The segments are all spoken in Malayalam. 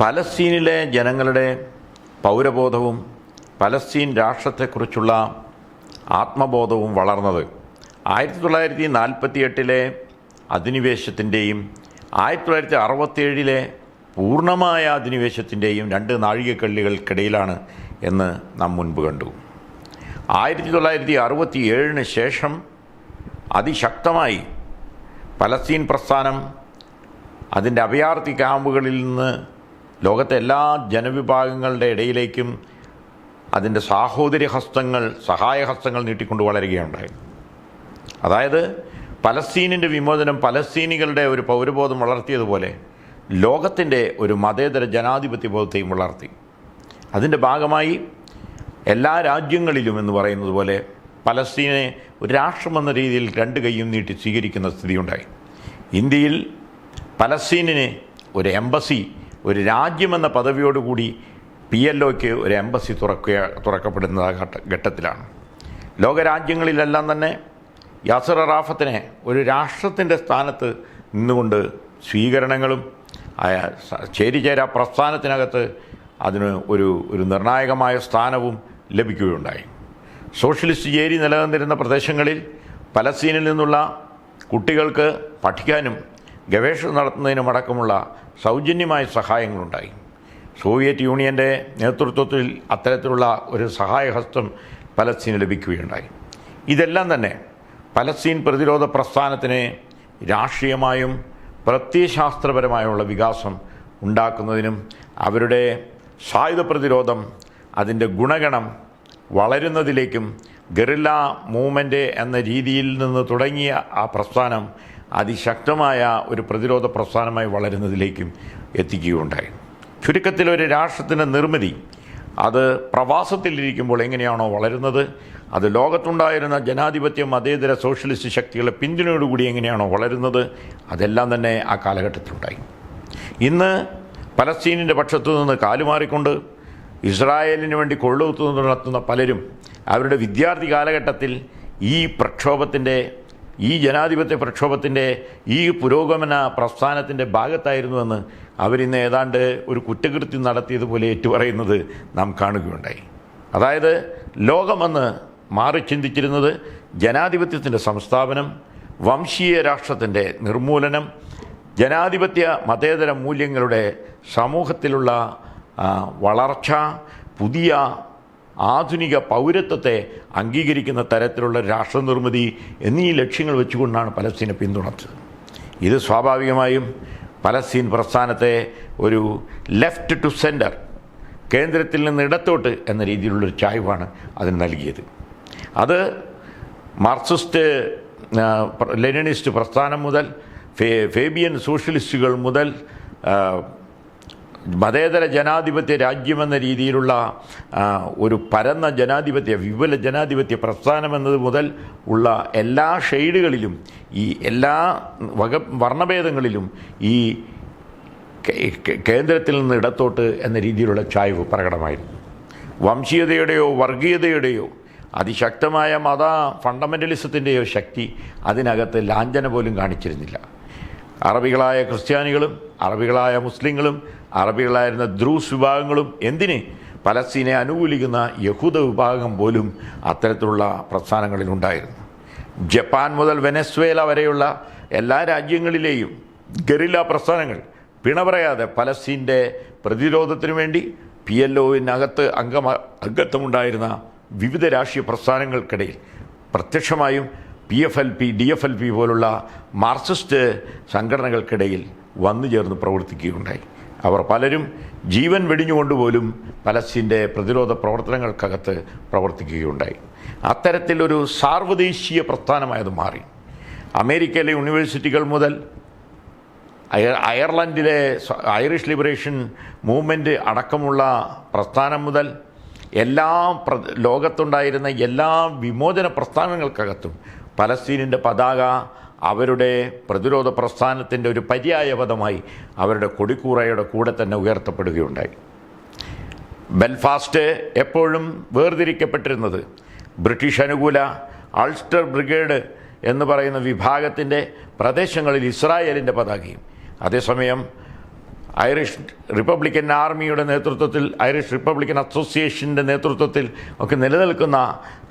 പലസ്തീനിലെ ജനങ്ങളുടെ പൗരബോധവും പലസ്തീൻ രാഷ്ട്രത്തെക്കുറിച്ചുള്ള ആത്മബോധവും വളർന്നത് ആയിരത്തി തൊള്ളായിരത്തി നാൽപ്പത്തി എട്ടിലെ അധിനിവേശത്തിന്റെയും ആയിരത്തി തൊള്ളായിരത്തി അറുപത്തേഴിലെ പൂർണമായ അധിനിവേശത്തിന്റെയും രണ്ട് നാഴികക്കള്ളികൾക്കിടയിലാണ് എന്ന് നാം മുൻപ് കണ്ടു. ആയിരത്തി തൊള്ളായിരത്തി അറുപത്തി ഏഴിന് ശേഷം അതിശക്തമായി പലസ്തീൻ പ്രസ്ഥാനം അതിന്റെ അഭയാർത്ഥി ക്യാമ്പുകളിൽ നിന്ന് ലോകത്തെ എല്ലാ ജനവിഭാഗങ്ങളുടെ ഇടയിലേക്കും അതിന്റെ സാഹോദര്യ ഹസ്തങ്ങൾ സഹായഹസ്തങ്ങൾ നീട്ടിക്കൊണ്ട് വളരുകയുണ്ടായി. അതായത് പലസ്തീനിന്റെ വിമോചനം പലസ്തീനികളുടെ ഒരു പൗരബോധം വളർത്തിയതുപോലെ ലോകത്തിന്റെ ഒരു മതേതര ജനാധിപത്യ ബോധത്തെയും വളർത്തി. അതിന്റെ ഭാഗമായി എല്ലാ രാജ്യങ്ങളിലും എന്ന് പറയുന്നത് പോലെ പലസ്തീനെ ഒരു രാഷ്ട്രമെന്ന രീതിയിൽ രണ്ട് കൈയും നീട്ടി സ്വീകരിക്കുന്ന സ്ഥിതിയുണ്ടായി. ഇന്ത്യയിൽ പലസ്തീനിന് ഒരു എംബസി ഒരു രാജ്യമെന്ന പദവിയോടുകൂടി പി എൽ ഒക്ക് ഒരു എംബസി തുറക്കുക തുറക്കപ്പെടുന്ന ഘട്ട ഘട്ടത്തിലാണ്. ലോകരാജ്യങ്ങളിലെല്ലാം തന്നെ യാസർ അറാഫത്തിനെ ഒരു രാഷ്ട്രത്തിന്റെ സ്ഥാനത്ത് നിന്നുകൊണ്ട് സ്വീകരണങ്ങളും ചേരിചേരാ പ്രസ്ഥാനത്തിനകത്ത് അതിന് ഒരു ഒരു നിർണായകമായ സ്ഥാനവും ലഭിക്കുകയുണ്ടായി. സോഷ്യലിസ്റ്റ് ചേരി നിലനിന്നിരുന്ന പ്രദേശങ്ങളിൽ പലസ്തീനിൽ നിന്നുള്ള കുട്ടികൾക്ക് പഠിക്കാനും ഗവേഷണം നടത്തുന്നതിനും അടക്കമുള്ള സൗജന്യമായ സഹായങ്ങളുണ്ടായി. സോവിയറ്റ് യൂണിയന്റെ നേതൃത്വത്തിൽ അത്തരത്തിലുള്ള ഒരു സഹായഹസ്തം പലസ്തീന് ലഭിക്കുകയുണ്ടായി. ഇതെല്ലാം തന്നെ പലസ്തീൻ പ്രതിരോധ പ്രസ്ഥാനത്തിന് രാഷ്ട്രീയമായും പ്രത്യയശാസ്ത്രപരമായുള്ള വികാസം ഉണ്ടാക്കുന്നതിനും അവരുടെ സായുധ പ്രതിരോധം അതിന്റെ ഗുണഗണം വളരുന്നതിലേക്കും ഗറില്ല മൂവ്മെന്റ് എന്ന രീതിയിൽ നിന്ന് തുടങ്ങിയ ആ പ്രസ്ഥാനം അതിശക്തമായ ഒരു പ്രതിരോധ പ്രസ്ഥാനമായി വളരുന്നതിലേക്കും എത്തിക്കുകയുണ്ടായി. ചുരുക്കത്തിൽ ഒരു രാഷ്ട്രത്തിന്റെ നിർമ്മിതി അത് പ്രവാസത്തിലിരിക്കുമ്പോൾ എങ്ങനെയാണോ വളരുന്നത് അത് ലോകത്തുണ്ടായിരുന്ന ജനാധിപത്യ മതേതര സോഷ്യലിസ്റ്റ് ശക്തികളെ പിന്തുണയോടുകൂടി എങ്ങനെയാണോ വളരുന്നത് അതെല്ലാം തന്നെ ആ കാലഘട്ടത്തിലുണ്ടായി. ഇന്ന് പലസ്തീനിന്റെ പക്ഷത്തു നിന്ന് കാലുമാറിക്കൊണ്ട് ഇസ്രായേലിന് വേണ്ടി കൊള്ളുകുത്തു നടത്തുന്ന പലരും അവരുടെ വിദ്യാർത്ഥി കാലഘട്ടത്തിൽ ഈ പ്രക്ഷോഭത്തിന്റെ ഈ ജനാധിപത്യ പ്രക്ഷോഭത്തിന്റെ ഈ പുരോഗമന പ്രസ്ഥാനത്തിന്റെ ഭാഗത്തായിരുന്നുവെന്ന് അവരിന്ന് ഏതാണ്ട് ഒരു കുറ്റകൃത്യം നടത്തിയതുപോലെ ഏറ്റുപറയുന്നത് നാം കാണുകയുണ്ടായി. അതായത് ലോകമെന്ന് മാറി ചിന്തിച്ചിരുന്നത് ജനാധിപത്യത്തിന്റെ സംസ്ഥാപനം വംശീയ രാഷ്ട്രത്തിന്റെ നിർമൂലനം ജനാധിപത്യ മതേതര മൂല്യങ്ങളുടെ സമൂഹത്തിലുള്ള വളർച്ച പുതിയ ആധുനിക പൗരത്വത്തെ അംഗീകരിക്കുന്ന തരത്തിലുള്ള രാഷ്ട്രനിർമ്മിതി എന്നീ ലക്ഷ്യങ്ങൾ വെച്ചുകൊണ്ടാണ് പലസ്തീനെ പിന്തുണച്ചത്. ഇത് സ്വാഭാവികമായും പലസ്തീൻ പ്രസ്ഥാനത്തെ ഒരു ലെഫ്റ്റ് ടു സെന്റർ കേന്ദ്രത്തിൽ നിന്ന് ഇടത്തോട്ട് എന്ന രീതിയിലുള്ളൊരു ചായ്വാണ് അതിന് നൽകിയത്. അത് മാർക്സിസ്റ്റ് ലെനിനിസ്റ്റ് പ്രസ്ഥാനം മുതൽ ഫേബിയൻ സോഷ്യലിസ്റ്റുകൾ മുതൽ മതേതര ജനാധിപത്യ രാജ്യമെന്ന രീതിയിലുള്ള ഒരു പരന്ന ജനാധിപത്യ വിപുല ജനാധിപത്യ പ്രസ്ഥാനം എന്നത് മുതൽ ഉള്ള എല്ലാ ഷെയ്ഡുകളിലും ഈ എല്ലാ വക വർണഭേദങ്ങളിലും ഈ കേന്ദ്രത്തിൽ നിന്ന് ഇടത്തോട്ട് എന്ന രീതിയിലുള്ള ചായ്വ് പ്രകടമായിരുന്നു. വംശീയതയുടെയോ വർഗീയതയുടെയോ അതിശക്തമായ മത ഫണ്ടമെന്റലിസത്തിന്റെയോ ശക്തി അതിനകത്ത് ലാഞ്ചന പോലും കാണിച്ചിരുന്നില്ല. അറബികളായ ക്രിസ്ത്യാനികളും അറബികളായ മുസ്ലിങ്ങളും അറബികളായിരുന്ന ദ്രൂസ് വിഭാഗങ്ങളും എന്തിന് പലസ്തീനെ അനുകൂലിക്കുന്ന യഹൂദ വിഭാഗം പോലും അത്തരത്തിലുള്ള പ്രസ്ഥാനങ്ങളിലുണ്ടായിരുന്നു ജപ്പാൻ മുതൽ വെനസ്വേല വരെയുള്ള എല്ലാ രാജ്യങ്ങളിലെയും ഗറില്ല പ്രസ്ഥാനങ്ങൾ പിണ പറയാതെ പലസ്തീന്റെ പ്രതിരോധത്തിനു വേണ്ടി പി എൽ ഒവിനകത്ത് അംഗമ അംഗത്വമുണ്ടായിരുന്ന വിവിധ രാഷ്ട്രീയ പ്രസ്ഥാനങ്ങൾക്കിടയിൽ പ്രത്യക്ഷമായും P F L P D F L P പോലുള്ള മാർക്സിസ്റ്റ് സംഘടനകൾക്കിടയിൽ വന്നു ചേർന്ന് പ്രവർത്തിക്കുകയുണ്ടായി. അവർ പലരും ജീവൻ വെടിഞ്ഞുകൊണ്ടുപോലും പലസ്തീന്റെ പ്രതിരോധ പ്രവർത്തനങ്ങൾക്കകത്ത് പ്രവർത്തിക്കുകയുണ്ടായി. അത്തരത്തിലൊരു സാർവദേശീയ പ്രസ്ഥാനമായത് മാറി. അമേരിക്കയിലെ യൂണിവേഴ്സിറ്റികൾ മുതൽ അയർലൻഡിലെ ഐറിഷ് ലിബറേഷൻ മൂവ്മെന്റ് അടക്കമുള്ള പ്രസ്ഥാനം മുതൽ എല്ലാ പ്ര ലോകത്തുണ്ടായിരുന്ന എല്ലാ വിമോചന പ്രസ്ഥാനങ്ങൾക്കകത്തും പലസ്തീനിന്റെ പതാക അവരുടെ പ്രതിരോധ പ്രസ്ഥാനത്തിന്റെ ഒരു പര്യായപദമായി അവരുടെ കൊടിക്കൂറയുടെ കൂടെ തന്നെ ഉയർത്തപ്പെടുകയുണ്ടായി. ബെൽഫാസ്റ്റ് എപ്പോഴും വേർതിരിക്കപ്പെട്ടിരുന്നത് ബ്രിട്ടീഷ് അനുകൂല അൾസ്റ്റർ ബ്രിഗേഡ് എന്ന് പറയുന്ന വിഭാഗത്തിന്റെ പ്രദേശങ്ങളിൽ ഇസ്രായേലിന്റെ പതാകയും അതേസമയം ഐറിഷ് റിപ്പബ്ലിക്കൻ ആർമിയുടെ നേതൃത്വത്തിൽ ഐറിഷ് റിപ്പബ്ലിക്കൻ അസോസിയേഷന്റെ നേതൃത്വത്തിൽ ഒക്കെ നിലനിൽക്കുന്ന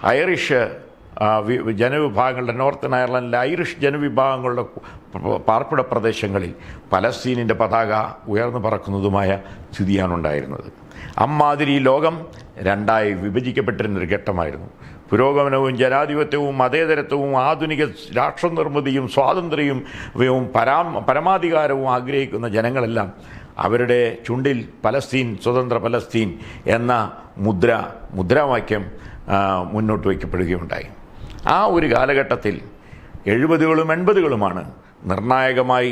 ഐറിഷ് ജനവിഭാഗങ്ങളുടെ നോർത്തേൺ അയർലൻഡിലെ ഐറിഷ് ജനവിഭാഗങ്ങളുടെ പാർപ്പിട പ്രദേശങ്ങളിൽ പലസ്തീനിന്റെ പതാക ഉയർന്നു പറക്കുന്നതുമായ സ്ഥിതിയാണ് ഉണ്ടായിരുന്നത് അമ്മാതിരി ലോകം രണ്ടായി വിഭജിക്കപ്പെട്ടിരുന്നൊരു ഘട്ടമായിരുന്നു. പുരോഗമനവും ജനാധിപത്യവും മതേതരത്വവും ആധുനിക രാഷ്ട്രനിർമ്മിതിയും സ്വാതന്ത്ര്യവും പരാ പരമാധികാരവും ആഗ്രഹിക്കുന്ന ജനങ്ങളെല്ലാം അവരുടെ ചുണ്ടിൽ പലസ്തീൻ സ്വതന്ത്ര പലസ്തീൻ എന്ന മുദ്ര മുദ്രാവാക്യം മുന്നോട്ട് വയ്ക്കപ്പെടുകയുണ്ടായി. ആ ഒരു കാലഘട്ടത്തിൽ എഴുപതുകളും എൺപതുകളുമാണ് നിർണായകമായി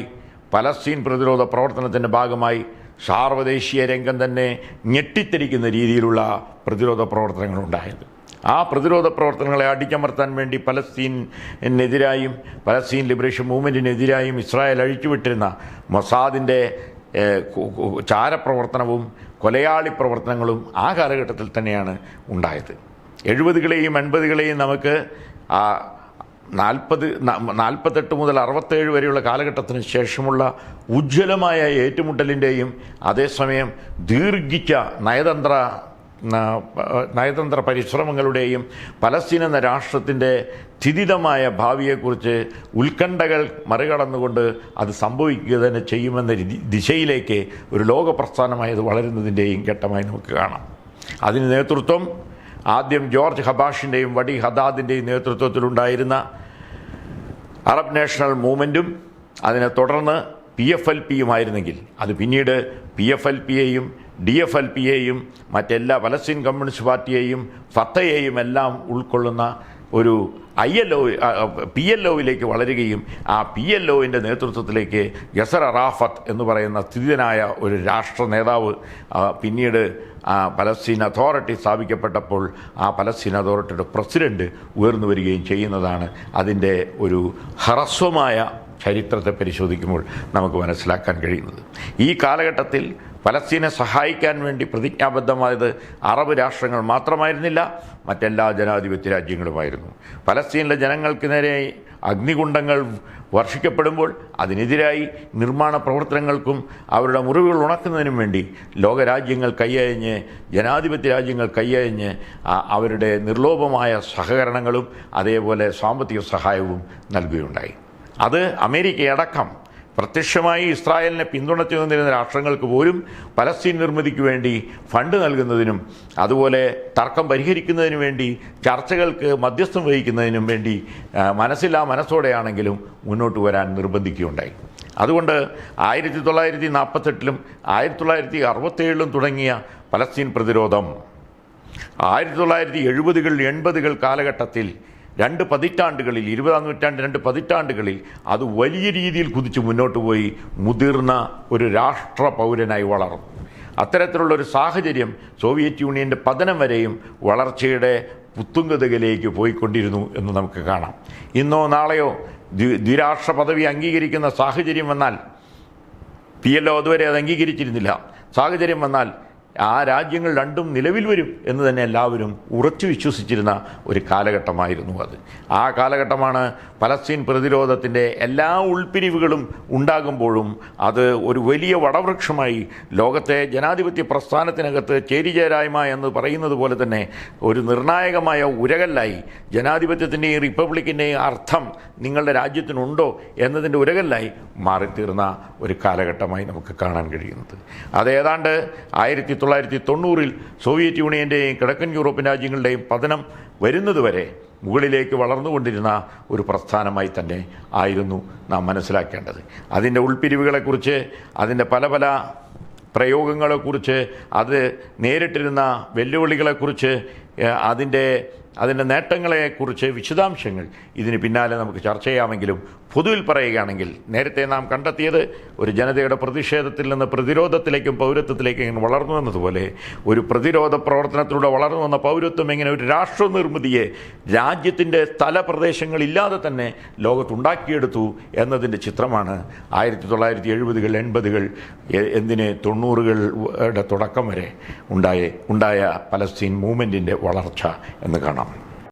പലസ്തീൻ പ്രതിരോധ പ്രവർത്തനത്തിന്റെ ഭാഗമായി സാർവദേശീയ രംഗം തന്നെ ഞെട്ടിത്തിരിക്കുന്ന രീതിയിലുള്ള പ്രതിരോധ പ്രവർത്തനങ്ങൾ പ്രവർത്തനങ്ങളുണ്ടായത്. ആ പ്രതിരോധ പ്രവർത്തനങ്ങളെ അടിച്ചമർത്താൻ വേണ്ടി പലസ്തീനെതിരായും പലസ്തീൻ ലിബറേഷൻ മൂവ്മെന്റിനെതിരായും ഇസ്രായേൽ അഴിച്ചുവിട്ടിരുന്ന മൊസാദിന്റെ ചാരപ്രവർത്തനവും കൊലയാളി പ്രവർത്തനങ്ങളും ആ കാലഘട്ടത്തിൽ തന്നെയാണ് ഉണ്ടായത്. എഴുപതുകളെയും എൺപതുകളെയും നമുക്ക് ആ നാൽപ്പത് നാൽപ്പത്തെട്ട് മുതൽ അറുപത്തേഴ് വരെയുള്ള കാലഘട്ടത്തിന് ശേഷമുള്ള ഉജ്ജ്വലമായ ഏറ്റുമുട്ടലിന്റെയും അതേസമയം ദീർഘിച്ച നയതന്ത്ര നയതന്ത്ര പരിശ്രമങ്ങളുടെയും പലസ്തീൻ എന്ന രാഷ്ട്രത്തിന്റെ സ്ഥിതിതമായ ഭാവിയെക്കുറിച്ച് ഉത്കണ്ഠകൾ മറികടന്നുകൊണ്ട് അത് സംഭവിക്കുക തന്നെ ചെയ്യുമെന്ന ദിശയിലേക്ക് ഒരു ലോക പ്രസ്ഥാനമായത് വളരുന്നതിന്റെയും ഘട്ടമായി നമുക്ക് കാണാം. അതിന് നേതൃത്വം ആദ്യം ജോർജ് ഹബാഷിന്റെയും വടി ഹദാദിന്റെയും നേതൃത്വത്തിലുണ്ടായിരുന്ന അറബ് നാഷണൽ മൂവ്മെന്റും അതിനെ തുടർന്ന് പി എഫ് എൽ പിയുമായിരുന്നെങ്കിൽ അത് പിന്നീട് പി എഫ് എൽ പിയെയും ഡി എഫ് എൽ പിയെയും മറ്റെല്ലാ പലസ്തീൻ കമ്മ്യൂണിസ്റ്റ് പാർട്ടിയെയും ഫത്തയെയും എല്ലാം ഉൾക്കൊള്ളുന്ന ഒരു I L O P L ഒയിലേക്ക് വളരുകയും ആ പി എൽ ഒവിന്റെ നേതൃത്വത്തിലേക്ക് യസർ അറാഫത്ത് എന്ന് പറയുന്ന സ്ഥിതിനായ ഒരു രാഷ്ട്ര നേതാവ് പിന്നീട് പലസ്തീൻ അതോറിറ്റി സ്ഥാപിക്കപ്പെട്ടപ്പോൾ ആ പലസ്തീൻ അതോറിറ്റിയുടെ പ്രസിഡന്റ് ഉയർന്നു വരികയും ചെയ്യുന്നതാണ് അതിന്റെ ഒരു ഹ്രസ്വമായ ചരിത്രത്തെ പരിശോധിക്കുമ്പോൾ നമുക്ക് മനസ്സിലാക്കാൻ കഴിയുന്നത്. ഈ കാലഘട്ടത്തിൽ പലസ്തീനെ സഹായിക്കാൻ വേണ്ടി പ്രതിജ്ഞാബദ്ധമായത് അറബ് രാഷ്ട്രങ്ങൾ മാത്രമായിരുന്നില്ല മറ്റെല്ലാ ജനാധിപത്യ രാജ്യങ്ങളുമായിരുന്നു. പലസ്തീനിലെ ജനങ്ങൾക്ക് നേരെ അഗ്നികുണ്ടങ്ങൾ വർഷിക്കപ്പെടുമ്പോൾ അതിനെതിരായി നിർമ്മാണ പ്രവർത്തനങ്ങൾക്കും അവരുടെ മുറിവുകൾ ഉണക്കുന്നതിനും വേണ്ടി ലോകരാജ്യങ്ങൾ കൈയഴിഞ്ഞ് ജനാധിപത്യ രാജ്യങ്ങൾ കൈയഴിഞ്ഞ് അവരുടെ നിർലോഭമായ സഹകരണങ്ങളും അതേപോലെ സാമ്പത്തിക സഹായവും നൽകുകയുണ്ടായി. അത് അമേരിക്കയടക്കം പ്രത്യക്ഷമായി ഇസ്രായേലിനെ പിന്തുണച്ചു നിന്നിരുന്ന രാഷ്ട്രങ്ങൾക്ക് പോലും പലസ്തീൻ നിർമ്മിതിക്ക് വേണ്ടി ഫണ്ട് നൽകുന്നതിനും അതുപോലെ തർക്കം പരിഹരിക്കുന്നതിനു വേണ്ടി ചർച്ചകൾക്ക് മധ്യസ്ഥം വഹിക്കുന്നതിനും വേണ്ടി മനസ്സില്ലാ മനസ്സോടെയാണെങ്കിലും മുന്നോട്ട് വരാൻ നിർബന്ധിക്കുകയുണ്ടായി. അതുകൊണ്ട് ആയിരത്തി തൊള്ളായിരത്തി നാൽപ്പത്തെട്ടിലും ആയിരത്തി തൊള്ളായിരത്തി അറുപത്തേഴിലും തുടങ്ങിയ പലസ്തീൻ പ്രതിരോധം ആയിരത്തി തൊള്ളായിരത്തി എഴുപതുകൾ എൺപതുകൾ കാലഘട്ടത്തിൽ രണ്ട് പതിറ്റാണ്ടുകളിൽ ഇരുപതാം നൂറ്റാണ്ട് രണ്ട് പതിറ്റാണ്ടുകളിൽ അത് വലിയ രീതിയിൽ കുതിച്ച് മുന്നോട്ട് പോയി മുതിർന്ന ഒരു രാഷ്ട്ര പൗരനായി വളർന്നു. അത്തരത്തിലുള്ള ഒരു സാഹചര്യം സോവിയറ്റ് യൂണിയന്റെ പതനം വരെയും വളർച്ചയുടെ പുത്തുങ്കതയിലേക്ക് പോയിക്കൊണ്ടിരുന്നു എന്ന് നമുക്ക് കാണാം. ഇന്നോ നാളെയോ ദ്വി- ദ്വിരാഷ്ട്ര പദവി അംഗീകരിക്കുന്ന സാഹചര്യം വന്നാൽ പി എൽ അതുവരെ അത് അംഗീകരിച്ചിരുന്നില്ല. സാഹചര്യം വന്നാൽ ആ രാജ്യങ്ങൾ രണ്ടും നിലവിൽ വരും എന്ന് തന്നെ എല്ലാവരും ഉറച്ചു വിശ്വസിച്ചിരുന്ന ഒരു കാലഘട്ടമായിരുന്നു അത്. ആ കാലഘട്ടമാണ് പലസ്തീൻ പ്രതിരോധത്തിന്റെ എല്ലാ ഉൾപിരിവുകളും ഉണ്ടാകുമ്പോഴും അത് ഒരു വലിയ വടവൃക്ഷമായി ലോകത്തെ ജനാധിപത്യ പ്രസ്ഥാനത്തിനകത്ത് ചേരിചേരായ്മ എന്ന് പറയുന്നത് പോലെ തന്നെ ഒരു നിർണായകമായ ഉരകല്ലായി ജനാധിപത്യത്തിന്റെയും റിപ്പബ്ലിക്കിന്റെയും അർത്ഥം നിങ്ങളുടെ രാജ്യത്തിനുണ്ടോ എന്നതിന്റെ ഉരകല്ലായി മാറിത്തീർന്ന ഒരു കാലഘട്ടമായി നമുക്ക് കാണാൻ കഴിയുന്നത്. അത് ഏതാണ്ട് ആയിരത്തി തൊള്ളായിരത്തി തൊണ്ണൂറിൽ സോവിയറ്റ് യൂണിയന്റെയും കിഴക്കൻ യൂറോപ്യൻ രാജ്യങ്ങളുടെയും പതനം വരുന്നതുവരെ മുകളിലേക്ക് വളർന്നുകൊണ്ടിരുന്ന ഒരു പ്രസ്ഥാനമായി തന്നെ ആയിരുന്നു നാം മനസ്സിലാക്കേണ്ടത്. അതിന്റെ ഉൾപ്പിരിവുകളെക്കുറിച്ച് അതിന്റെ പല പല പ്രയോഗങ്ങളെക്കുറിച്ച് അത് നേരിട്ടിരുന്ന വെല്ലുവിളികളെക്കുറിച്ച് അതിന്റെ അതിന്റെ നേട്ടങ്ങളെക്കുറിച്ച് വിശദാംശങ്ങൾ ഇതിന് പിന്നാലെ നമുക്ക് ചർച്ച ചെയ്യാമെങ്കിലും പൊതുവിൽ പറയുകയാണെങ്കിൽ നേരത്തെ നാം കണ്ടെത്തിയത് ഒരു ജനതയുടെ പ്രതിഷേധത്തിൽ നിന്ന് പ്രതിരോധത്തിലേക്കും പൗരത്വത്തിലേക്കും ഇങ്ങനെ വളർന്നു വന്നതുപോലെ ഒരു പ്രതിരോധ പ്രവർത്തനത്തിലൂടെ വളർന്നു വന്ന പൗരത്വം ഇങ്ങനെ ഒരു രാഷ്ട്ര നിർമ്മിതിയെ രാജ്യത്തിന്റെ സ്ഥലപ്രദേശങ്ങളില്ലാതെ തന്നെ ലോകത്തുണ്ടാക്കിയെടുത്തു എന്നതിന്റെ ചിത്രമാണ് ആയിരത്തി തൊള്ളായിരത്തി എഴുപതുകൾ എൺപതുകൾ എന്തിന് തൊണ്ണൂറുകളുടെ തുടക്കം വരെ ഉണ്ടായ ഉണ്ടായ പലസ്തീൻ മൂവ്മെന്റിന്റെ വളർച്ച എന്ന് കാണാം.